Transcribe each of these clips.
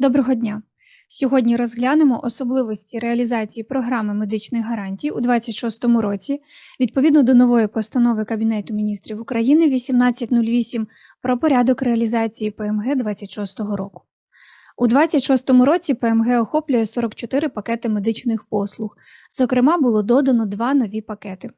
Доброго дня! Сьогодні розглянемо особливості реалізації програми медичних гарантій у 2026 році відповідно до нової постанови Кабінету міністрів України 1808 про порядок реалізації ПМГ 2026 року. У 2026 році ПМГ охоплює 44 пакети медичних послуг. Зокрема, було додано два нові пакети.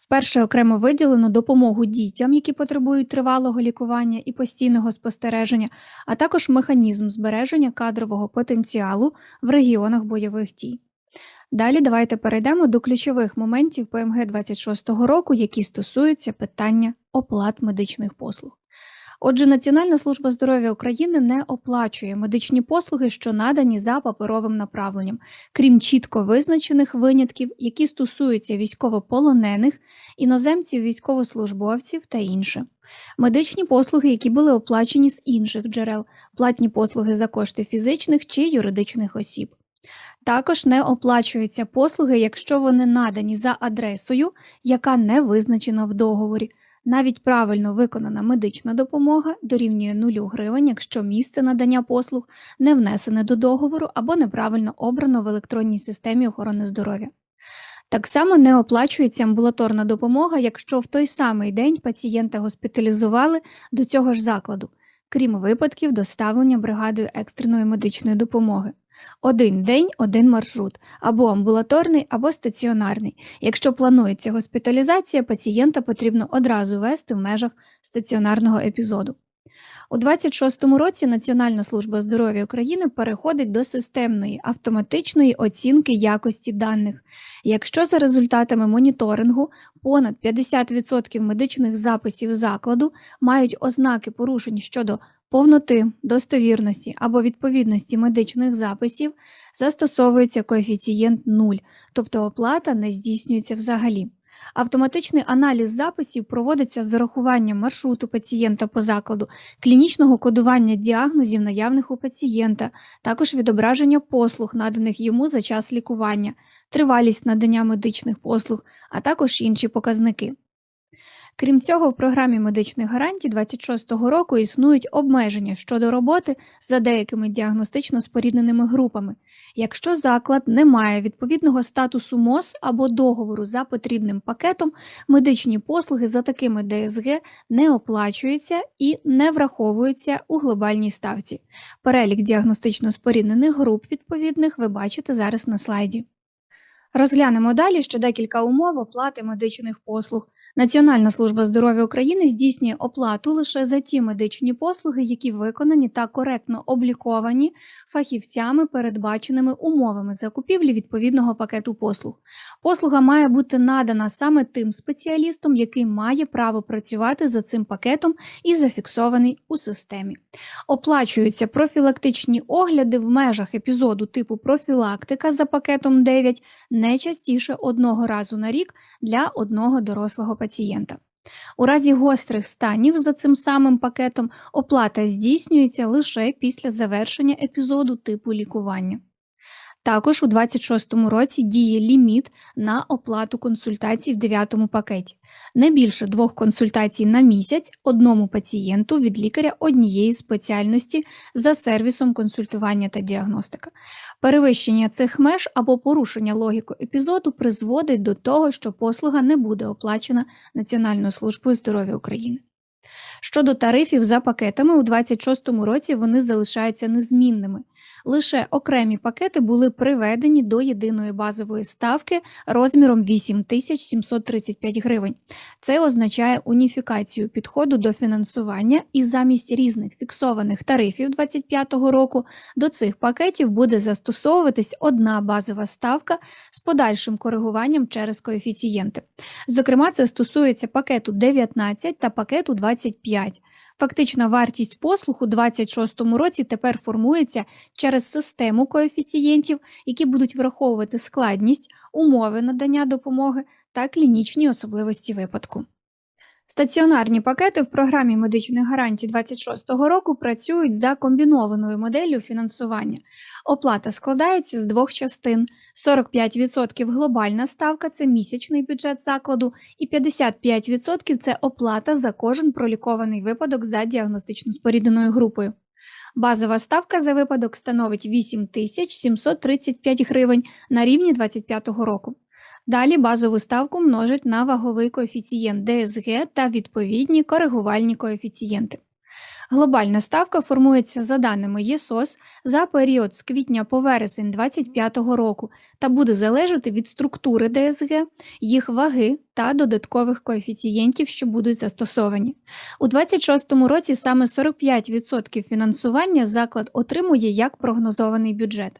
Вперше окремо виділено допомогу дітям, які потребують тривалого лікування і постійного спостереження, а також механізм збереження кадрового потенціалу в регіонах бойових дій. Далі давайте перейдемо до ключових моментів ПМГ 26 року, які стосуються питання оплат медичних послуг. Отже, Національна служба здоров'я України не оплачує медичні послуги, що надані за паперовим направленням, крім чітко визначених винятків, які стосуються військовополонених, іноземців, військовослужбовців та інше. Медичні послуги, які були оплачені з інших джерел, платні послуги за кошти фізичних чи юридичних осіб. Також не оплачуються послуги, якщо вони надані за адресою, яка не визначена в договорі. Навіть правильно виконана медична допомога дорівнює 0 гривень, якщо місце надання послуг не внесене до договору або неправильно обрано в електронній системі охорони здоров'я. Так само не оплачується амбулаторна допомога, якщо в той самий день пацієнта госпіталізували до цього ж закладу, крім випадків доставлення бригадою екстреної медичної допомоги. Один день, один маршрут, або амбулаторний, або стаціонарний. Якщо планується госпіталізація, пацієнта потрібно одразу вести в межах стаціонарного епізоду. У 2026 році Національна служба здоров'я України переходить до системної автоматичної оцінки якості даних. Якщо за результатами моніторингу понад 50% медичних записів закладу мають ознаки порушень щодо повноти, достовірності або відповідності медичних записів, застосовується коефіцієнт 0, тобто оплата не здійснюється взагалі. Автоматичний аналіз записів проводиться з урахуванням маршруту пацієнта по закладу, клінічного кодування діагнозів, наявних у пацієнта, також відображення послуг, наданих йому за час лікування, тривалість надання медичних послуг, а також інші показники. Крім цього, в програмі медичних гарантій 26-го року існують обмеження щодо роботи за деякими діагностично спорідненими групами. Якщо заклад не має відповідного статусу МОЗ або договору за потрібним пакетом, медичні послуги за такими ДСГ не оплачуються і не враховуються у глобальній ставці. Перелік діагностично споріднених груп відповідних ви бачите зараз на слайді. Розглянемо далі ще декілька умов оплати медичних послуг. Національна служба здоров'я України здійснює оплату лише за ті медичні послуги, які виконані та коректно обліковані фахівцями, передбаченими умовами закупівлі відповідного пакету послуг. Послуга має бути надана саме тим спеціалістом, який має право працювати за цим пакетом і зафіксований у системі. Оплачуються профілактичні огляди в межах епізоду типу профілактика за пакетом 9 не частіше одного разу на рік для одного дорослого пацієнта. У разі гострих станів за цим самим пакетом оплата здійснюється лише після завершення епізоду типу лікування. Також у 2026 році діє ліміт на оплату консультацій в 9 пакеті, не більше двох консультацій на місяць одному пацієнту від лікаря однієї спеціальності за сервісом консультування та діагностика. Перевищення цих меж або порушення логіку епізоду призводить до того, що послуга не буде оплачена Національною службою здоров'я України. Щодо тарифів за пакетами, у 2026 році вони залишаються незмінними. Лише окремі пакети були приведені до єдиної базової ставки розміром 8735 гривень. Це означає уніфікацію підходу до фінансування, і замість різних фіксованих тарифів 2025 року до цих пакетів буде застосовуватись одна базова ставка з подальшим коригуванням через коефіцієнти. Зокрема, це стосується пакету 19 та пакету 25. Фактична вартість послуг у 2026 році тепер формується через систему коефіцієнтів, які будуть враховувати складність, умови надання допомоги та клінічні особливості випадку. Стаціонарні пакети в програмі медичних гарантій 26 року працюють за комбінованою моделлю фінансування. Оплата складається з двох частин: 45% глобальна ставка це місячний бюджет закладу, і 55% це оплата за кожен пролікований випадок за діагностично спорідненою групою. Базова ставка за випадок становить 8735 гривень на рівні 2025 року. Далі базову ставку множить на ваговий коефіцієнт ДСГ та відповідні коригувальні коефіцієнти. Глобальна ставка формується за даними ЄСОС за період з квітня по вересень 2025 року та буде залежати від структури ДСГ, їх ваги та додаткових коефіцієнтів, що будуть застосовані. У 2026 році саме 45% фінансування заклад отримує як прогнозований бюджет.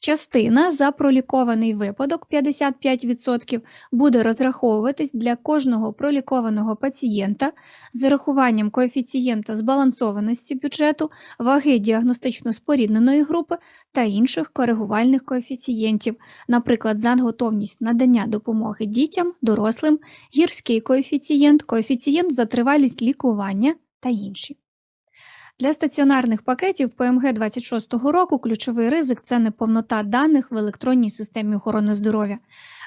Частина за пролікований випадок 55% буде розраховуватись для кожного пролікованого пацієнта з зарахуванням коефіцієнта збалансованості бюджету, ваги діагностично спорідненої групи та інших коригувальних коефіцієнтів, наприклад, за готовність надання допомоги дітям, дорослим, гірський коефіцієнт, коефіцієнт за тривалість лікування та інші. Для стаціонарних пакетів ПМГ 26 року ключовий ризик це неповнота даних в електронній системі охорони здоров'я.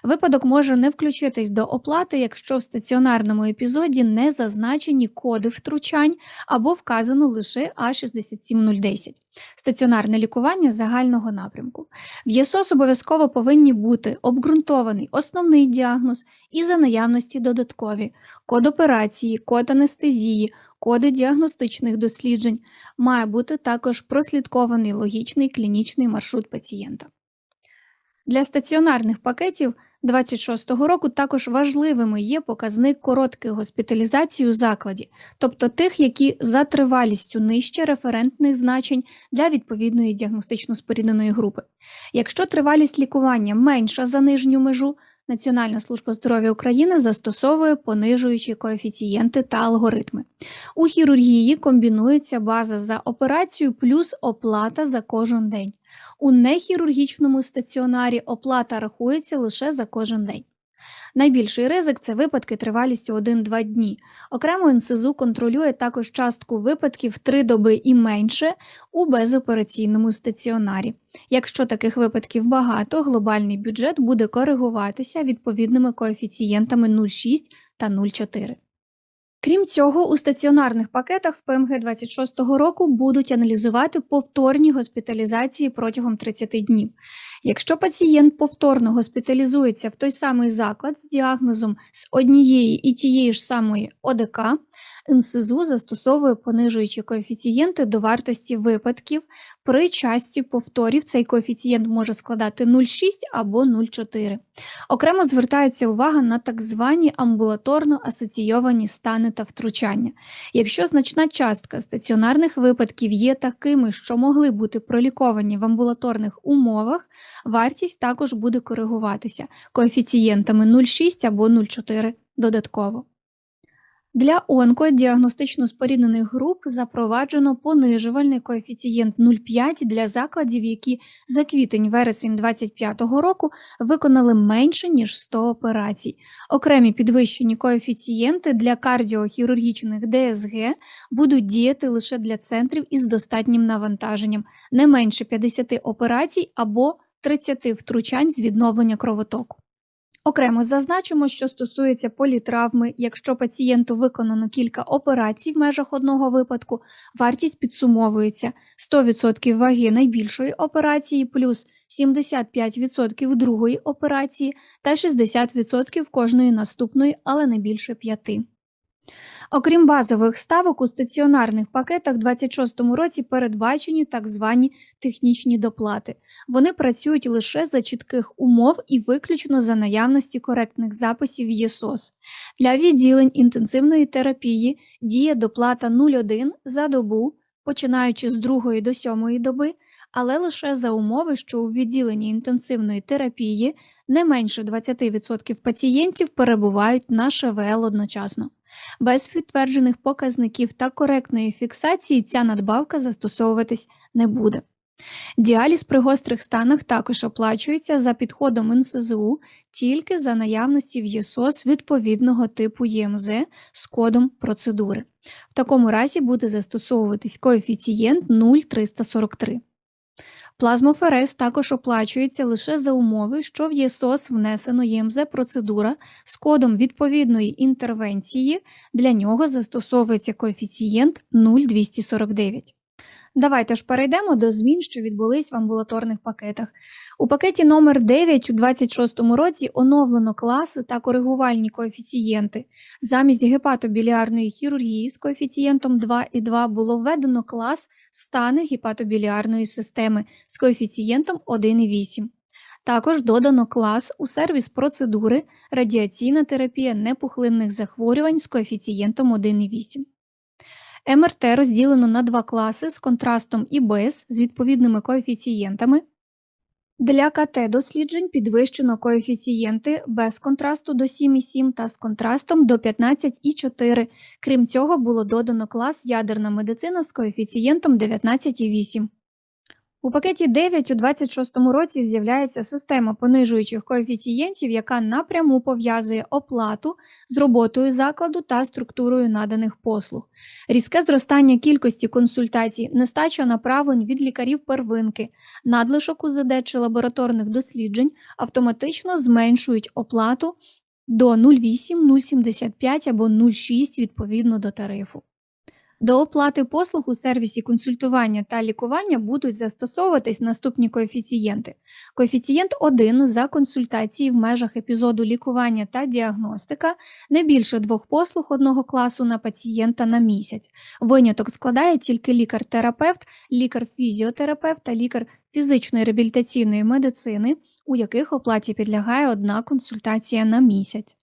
Випадок може не включитись до оплати, якщо в стаціонарному епізоді не зазначені коди втручань або вказано лише А67010 стаціонарне лікування загального напрямку. В ЄСОС обов'язково повинні бути обґрунтований основний діагноз і за наявності додаткові код операції, код анестезії, коди діагностичних досліджень, має бути також прослідкований логічний клінічний маршрут пацієнта. Для стаціонарних пакетів 26-го року також важливими є показник коротких госпіталізацій у закладі, тобто тих, які за тривалістю нижче референтних значень для відповідної діагностично спорідненої групи. Якщо тривалість лікування менша за нижню межу, Національна служба здоров'я України застосовує понижуючі коефіцієнти та алгоритми. У хірургії комбінується база за операцію плюс оплата за кожен день. У нехірургічному стаціонарі оплата рахується лише за кожен день. Найбільший ризик це випадки тривалістю 1-2 дні. Окремо НСЗУ контролює також частку випадків 3 доби і менше у безопераційному стаціонарі. Якщо таких випадків багато, глобальний бюджет буде коригуватися відповідними коефіцієнтами 0,6 та 0,4. Крім цього, у стаціонарних пакетах в ПМГ 26 року будуть аналізувати повторні госпіталізації протягом 30 днів. Якщо пацієнт повторно госпіталізується в той самий заклад з діагнозом з однієї і тієї ж самої ОДК, НСЗУ застосовує понижуючі коефіцієнти до вартості випадків. При часті повторів цей коефіцієнт може складати 0,6 або 0,4. Окремо звертається увага на так звані амбулаторно асоційовані стани та втручання. Якщо значна частка стаціонарних випадків є такими, що могли бути проліковані в амбулаторних умовах, вартість також буде коригуватися коефіцієнтами 0,6 або 0,4 додатково. Для онкодіагностично споріднених груп запроваджено понижувальний коефіцієнт 0,5 для закладів, які за квітень-вересень 2025 року виконали менше ніж 100 операцій. Окремі підвищені коефіцієнти для кардіохірургічних ДСГ будуть діяти лише для центрів із достатнім навантаженням, не менше 50 операцій або 30 втручань з відновлення кровотоку. Окремо зазначимо, що стосується політравми, якщо пацієнту виконано кілька операцій в межах одного випадку, вартість підсумовується 100% ваги найбільшої операції плюс 75% другої операції та 60% кожної наступної, але не більше 5. Окрім базових ставок, у стаціонарних пакетах у 2026 році передбачені так звані технічні доплати. Вони працюють лише за чітких умов і виключно за наявності коректних записів ЄСОС. Для відділень інтенсивної терапії діє доплата 0,1 за добу, починаючи з 2 до 7 доби, але лише за умови, що у відділенні інтенсивної терапії не менше 20% пацієнтів перебувають на ШВЛ одночасно. Без підтверджених показників та коректної фіксації ця надбавка застосовуватись не буде. Діаліз при гострих станах також оплачується за підходом НСЗУ тільки за наявності в ЄСОС відповідного типу ЄМЗ з кодом процедури. В такому разі буде застосовуватись коефіцієнт 0,343. Плазмоферез також оплачується лише за умови, що в ЄСОС внесено ЄМЗ процедура з кодом відповідної інтервенції, для нього застосовується коефіцієнт 0,249. Давайте ж перейдемо до змін, що відбулись в амбулаторних пакетах. У пакеті номер 9 у 26 році оновлено класи та коригувальні коефіцієнти. Замість гепатобіліарної хірургії з коефіцієнтом 2,2 було введено клас стани гіпатобіліарної системи з коефіцієнтом 1,8. Також додано клас у сервіс процедури радіаційна терапія непухлинних захворювань з коефіцієнтом 1,8. МРТ розділено на два класи з контрастом і без з відповідними коефіцієнтами. Для КТ досліджень підвищено коефіцієнти без контрасту до 7,7 та з контрастом до 15,4. Крім цього, було додано клас ядерна медицина з коефіцієнтом 19,8. У пакеті 9 у 26 році з'являється система понижуючих коефіцієнтів, яка напряму пов'язує оплату з роботою закладу та структурою наданих послуг. Різке зростання кількості консультацій, нестача направлень від лікарів первинки, надлишок УЗД чи лабораторних досліджень автоматично зменшують оплату до 0,8, 0,75 або 0,6 відповідно до тарифу. До оплати послуг у сервісі консультування та лікування будуть застосовуватись наступні коефіцієнти. Коефіцієнт 1 за консультації в межах епізоду лікування та діагностика не більше двох послуг одного класу на пацієнта на місяць. Виняток складає тільки лікар-терапевт, лікар-фізіотерапевт та лікар фізичної реабілітаційної медицини, у яких оплаті підлягає одна консультація на місяць.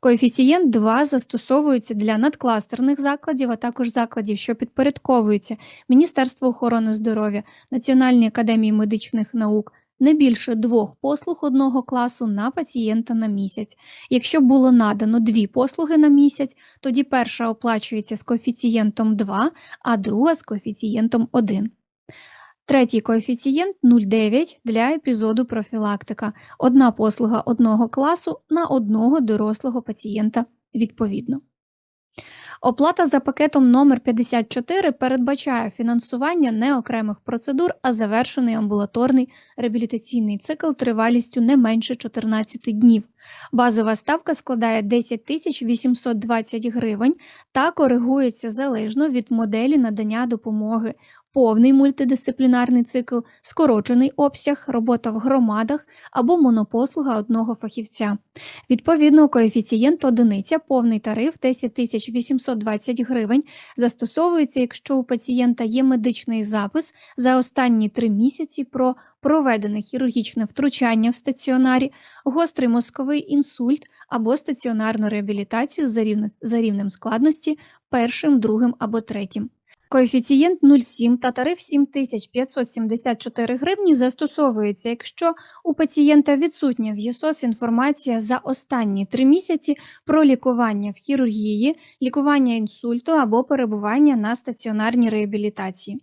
Коефіцієнт 2 застосовується для надкластерних закладів, а також закладів, що підпорядковуються Міністерству охорони здоров'я, Національній академії медичних наук. Не більше двох послуг одного класу на пацієнта на місяць. Якщо було надано дві послуги на місяць, тоді перша оплачується з коефіцієнтом 2, а друга з коефіцієнтом 1. Третій коефіцієнт 0,9 для епізоду профілактика. Одна послуга одного класу на одного дорослого пацієнта відповідно. Оплата за пакетом номер 54 передбачає фінансування не окремих процедур, а завершений амбулаторний реабілітаційний цикл тривалістю не менше 14 днів. Базова ставка складає 10 тисяч 820 гривень та коригується залежно від моделі надання допомоги повний мультидисциплінарний цикл, скорочений обсяг, робота в громадах або монопослуга одного фахівця. Відповідно, коефіцієнт одиниця, повний тариф 10 820 гривень, застосовується, якщо у пацієнта є медичний запис за останні три місяці про проведене хірургічне втручання в стаціонарі, гострий мозковий інсульт або стаціонарну реабілітацію за рівнем складності першим, другим або третім. Коефіцієнт 0,7 та тариф 7574 гривні застосовується, якщо у пацієнта відсутня в ЄСОС інформація за останні три місяці про лікування в хірургії, лікування інсульту або перебування на стаціонарній реабілітації.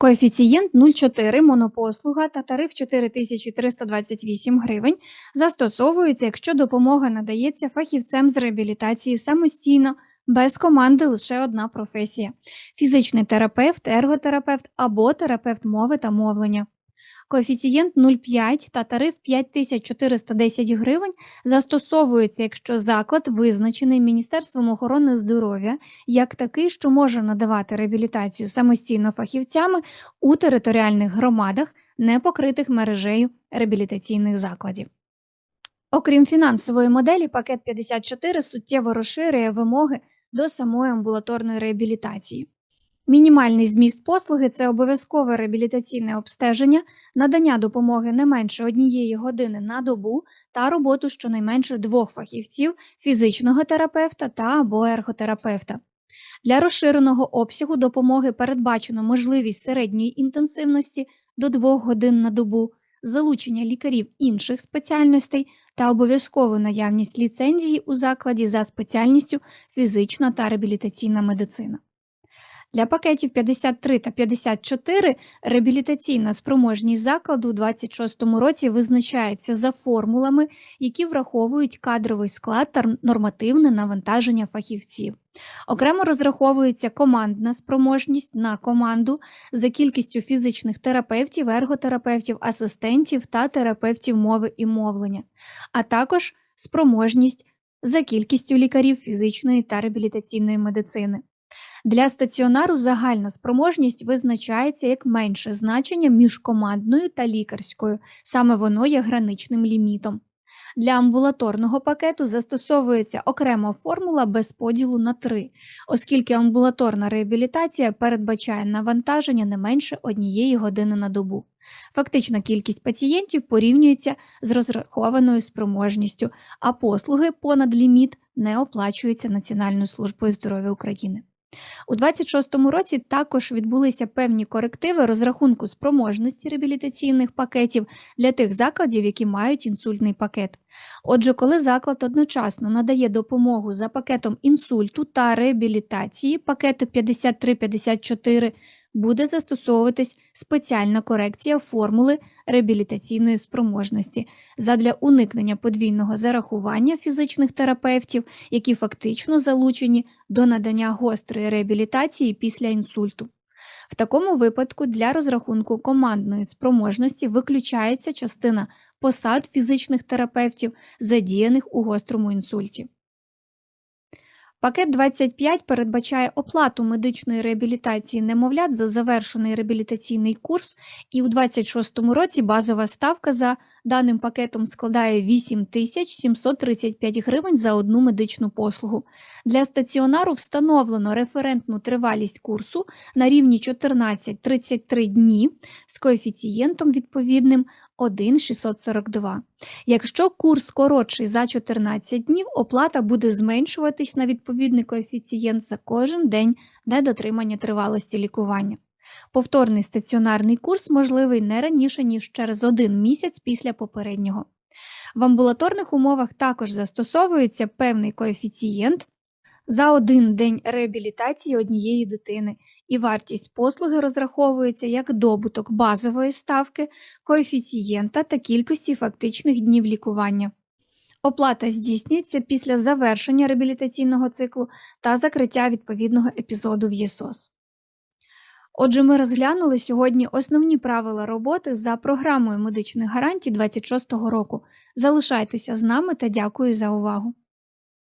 Коефіцієнт 0,4 монопослуга та тариф 4328 гривень застосовується, якщо допомога надається фахівцем з реабілітації самостійно без команди лише одна професія: фізичний терапевт, ерготерапевт або терапевт мови та мовлення. Коефіцієнт 0,5 та тариф 5410 гривень застосовується, якщо заклад визначений Міністерством охорони здоров'я як такий, що може надавати реабілітацію самостійно фахівцями у територіальних громадах, не покритих мережею реабілітаційних закладів. Окрім фінансової моделі, пакет 54 суттєво розширює вимоги до самої амбулаторної реабілітації. Мінімальний зміст послуги це обов'язкове реабілітаційне обстеження, надання допомоги не менше однієї години на добу та роботу щонайменше двох фахівців фізичного терапевта та або ерготерапевта. Для розширеного обсягу допомоги передбачено можливість середньої інтенсивності до 2 годин на добу, залучення лікарів інших спеціальностей та обов'язкову наявність ліцензії у закладі за спеціальністю фізична та реабілітаційна медицина. Для пакетів 53 та 54 реабілітаційна спроможність закладу у 2026 році визначається за формулами, які враховують кадровий склад та нормативне навантаження фахівців. Окремо розраховується командна спроможність на команду за кількістю фізичних терапевтів, ерготерапевтів, асистентів та терапевтів мови і мовлення, а також спроможність за кількістю лікарів фізичної та реабілітаційної медицини. Для стаціонару загальна спроможність визначається як менше значення між командною та лікарською, саме воно є граничним лімітом. Для амбулаторного пакету застосовується окрема формула без поділу на 3, оскільки амбулаторна реабілітація передбачає навантаження не менше однієї години на добу. Фактична кількість пацієнтів порівнюється з розрахованою спроможністю, а послуги понад ліміт не оплачуються Національною службою здоров'я України. У 26-му році також відбулися певні корективи розрахунку спроможності реабілітаційних пакетів для тих закладів, які мають інсультний пакет. Отже, коли заклад одночасно надає допомогу за пакетом інсульту та реабілітації, пакети 53-54, буде застосовуватись спеціальна корекція формули реабілітаційної спроможності задля уникнення подвійного зарахування фізичних терапевтів, які фактично залучені до надання гострої реабілітації після інсульту. В такому випадку для розрахунку командної спроможності виключається частина посад фізичних терапевтів, задіяних у гострому інсульті. Пакет 25 передбачає оплату медичної реабілітації немовлят за завершений реабілітаційний курс, і у 26-му році базова ставка за даним пакетом складає 8735 гривень за одну медичну послугу. Для стаціонару встановлено референтну тривалість курсу на рівні 14-33 дні з коефіцієнтом відповідним 1,642. Якщо курс коротший за 14 днів, оплата буде зменшуватись на відповідний коефіцієнт за кожен день недотримання тривалості лікування. Повторний стаціонарний курс можливий не раніше, ніж через один місяць після попереднього. В амбулаторних умовах також застосовується певний коефіцієнт за один день реабілітації однієї дитини, і вартість послуги розраховується як добуток базової ставки, коефіцієнта та кількості фактичних днів лікування. Оплата здійснюється після завершення реабілітаційного циклу та закриття відповідного епізоду в ЄСОС. Отже, ми розглянули сьогодні основні правила роботи за програмою медичних гарантій 26-го року. Залишайтеся з нами та дякую за увагу.